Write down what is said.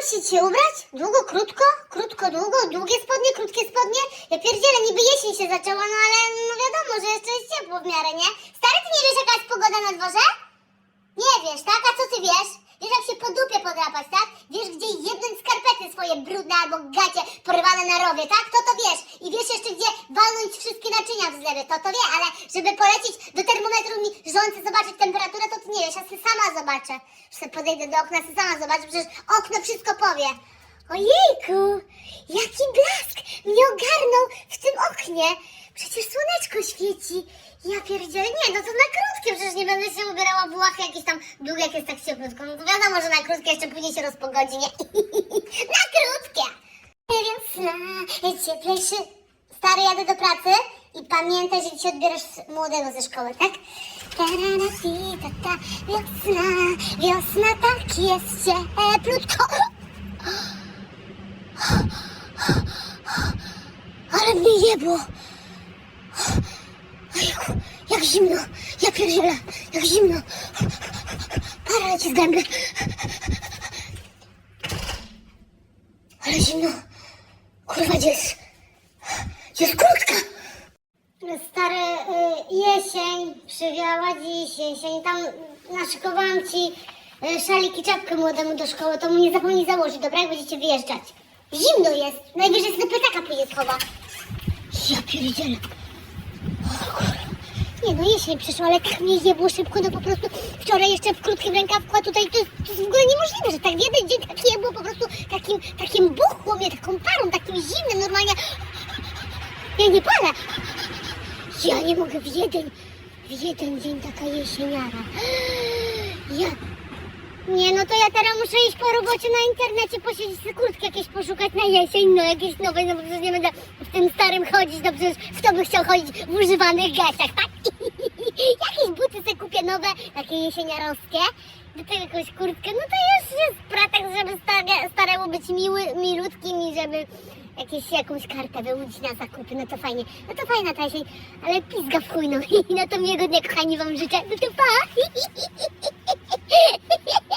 mam się dzisiaj ubrać? Długo, krótko? Krótko, długo? Długie spodnie, krótkie spodnie? Ja pierdzielę, niby jesień się zaczęła, no ale no wiadomo, że jeszcze jest ciepło w miarę, nie? Stary, ty nie wiesz jaka jest pogoda na dworze? Nie wiesz, tak? A co ty wiesz? Wiesz jak się po dupie podrapać, tak? Wiesz gdzie jednąć skarpety swoje brudne albo gacie porwane na rowie, tak? To to wiesz. I wiesz jeszcze gdzie walnąć wszystkie naczynia w zlewie, to to wie, ale żeby polecieć do termometru mi żonce zobaczyć temperaturę, to ty nie wiesz, ja sobie sama zobaczę. Że podejdę do okna, sobie sama zobaczę, przecież okno wszystko powie. Ojejku, jaki blask mnie ogarnął w tym oknie. Przecież słoneczko świeci. Ja pierdzielę, nie, no to na krótkie, przecież nie będę się ubierała w łachy jakieś tam długie, jak jest tak cieplutko. No to wiadomo, że na krótkie jeszcze później się rozpogodzi, nie? na cieplejszy... Stary, jadę do pracy i pamiętaj, że dzisiaj odbierasz młodego ze szkoły, tak? Wiosna, wiosna, tak jest cieplutko. Ale mnie jebło. Ojku, jak zimno. Ja pierdzielę, jak zimno. Para leci z gęby. Ale zimno. Kurwa, jest? Jest kurtka? Stary, y, jesień, przywiała dziś jesień. Tam naszykowałam ci y, szalik i czapkę młodemu do szkoły, to mu nie zapomnij założyć, dobra, jak będziecie wyjeżdżać. Zimno jest, najwyżej do plecaka pójdzie schowa. Ja pierdzielę. No, jesień przyszła, ale tak mnie jebło szybko, no po prostu wczoraj jeszcze w krótkim rękawku, a tutaj to, to jest w ogóle niemożliwe, że tak w jeden dzień tak jebło po prostu takim, takim buchło mnie, taką parą, takim zimnym normalnie. Ja nie palę. Ja nie mogę w jeden, w jeden dzień taka jesieniara. Ja... Nie, no to ja teraz muszę iść po robocie na internecie, posiedzieć sobie kurtki jakieś poszukać na jesień, no jakieś nowe, no bo przecież nie będę w tym starym chodzić, no przecież kto by chciał chodzić w używanych gaciach, tak? jakieś buty sobie kupię nowe, takie jesieniarowskie, do tego jakąś kurtkę, no to już jest pretekst, żeby stare, staremu być miły, milutkim i żeby jakieś, jakąś kartę wyłudzić na zakupy, no to fajnie, no to fajna ta jesień, ale pizga w chuj, no. Na to miłego dnia, kochani, wam życzę, no to pa!